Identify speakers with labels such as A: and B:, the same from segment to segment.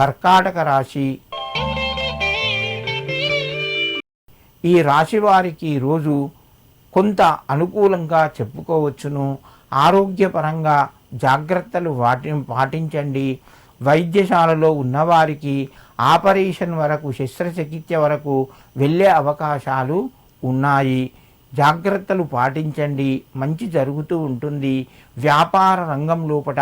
A: కర్కాటక రాశి. ఈ రాశి వారికి రోజు కొంత అనుకూలంగా చెప్పుకోవచ్చును. ఆరోగ్యపరంగా జాగ్రత్తలు వాటి పాటించండి. వైద్యశాలలో ఉన్నవారికి ఆపరేషన్ వరకు శస్త్రచికిత్స వరకు వెళ్ళే అవకాశాలు ఉన్నాయి. జాగ్రత్తలు పాటించండి. మంచి జరుగుతూ ఉంటుంది. వ్యాపార రంగం లోపట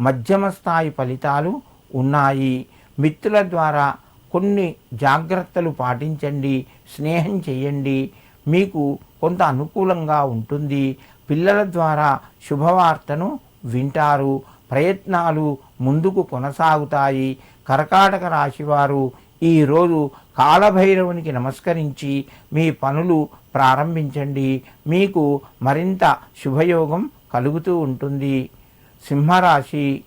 A: మధ్యమ స్థాయి ఫలితాలు ఉన్నాయి. మిత్రుల ద్వారా కొన్ని జాగ్రత్తలు పాటించండి స్నేహం చేయండి. మీకు కొంత అనుకూలంగా ఉంటుంది. పిల్లల ద్వారా శుభవార్తను వింటారు. ప్రయత్నాలు ముందుకు కొనసాగుతాయి. కర్కాటక రాశివారు ఈరోజు కాలభైరవునికి నమస్కరించి మీ పనులు ప్రారంభించండి. మీకు మరింత శుభయోగం కలుగుతూ ఉంటుంది. సింహరాశి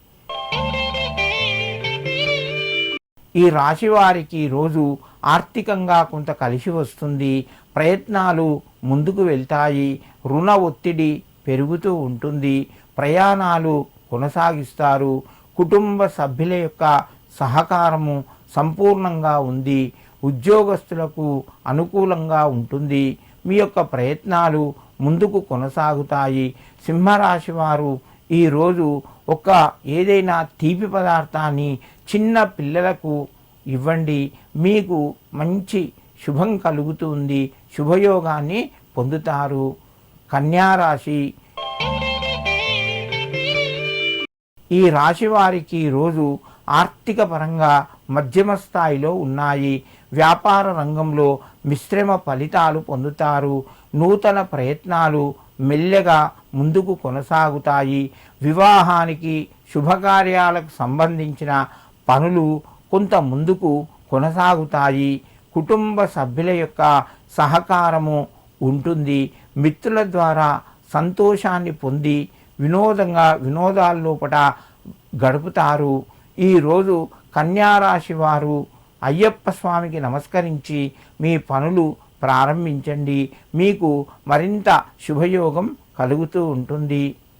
A: ఈ రాశి వారికి రోజు ఆర్థికంగా కొంత కలిసి వస్తుంది. ప్రయత్నాలు ముందుకు వెళ్తాయి. రుణ ఒత్తిడి పెరుగుతూ ఉంటుంది. ప్రయాణాలు కొనసాగిస్తారు. కుటుంబ సభ్యుల యొక్క సహకారము సంపూర్ణంగా ఉంది. ఉద్యోగస్తులకు అనుకూలంగా ఉంటుంది. మీ యొక్క ప్రయత్నాలు ముందుకు కొనసాగుతాయి. సింహరాశి వారు ఈరోజు ఒక ఏదైనా తీపి పదార్థాన్ని చిన్న పిల్లలకు ఇవ్వండి. మీకు మంచి శుభం కలుగుతుంది. శుభయోగాన్ని పొందుతారు. కన్యారాశి. ఈ రాశి వారికి రోజు ఆర్థిక పరంగా మధ్యమ స్థాయిలో ఉన్నాయి. వ్యాపార రంగంలో మిశ్రమ ఫలితాలు పొందుతారు. నూతన ప్రయత్నాలు మెల్లగా ముందుకు కొనసాగుతాయి. వివాహానికి శుభకార్యాలకు సంబంధించిన పనులు కొంత ముందుకు కొనసాగుతాయి. కుటుంబ సభ్యుల యొక్క సహకారము ఉంటుంది. మిత్రుల ద్వారా సంతోషాన్ని పొంది వినోదంగా వినోదాల లోపట గడుపుతారు. ఈరోజు కన్యారాశి వారు అయ్యప్ప స్వామికి నమస్కరించి మీ పనులు ప్రారంభించండి. మీకు మరింత శుభయోగం కలుగుతూ ఉంటుంది.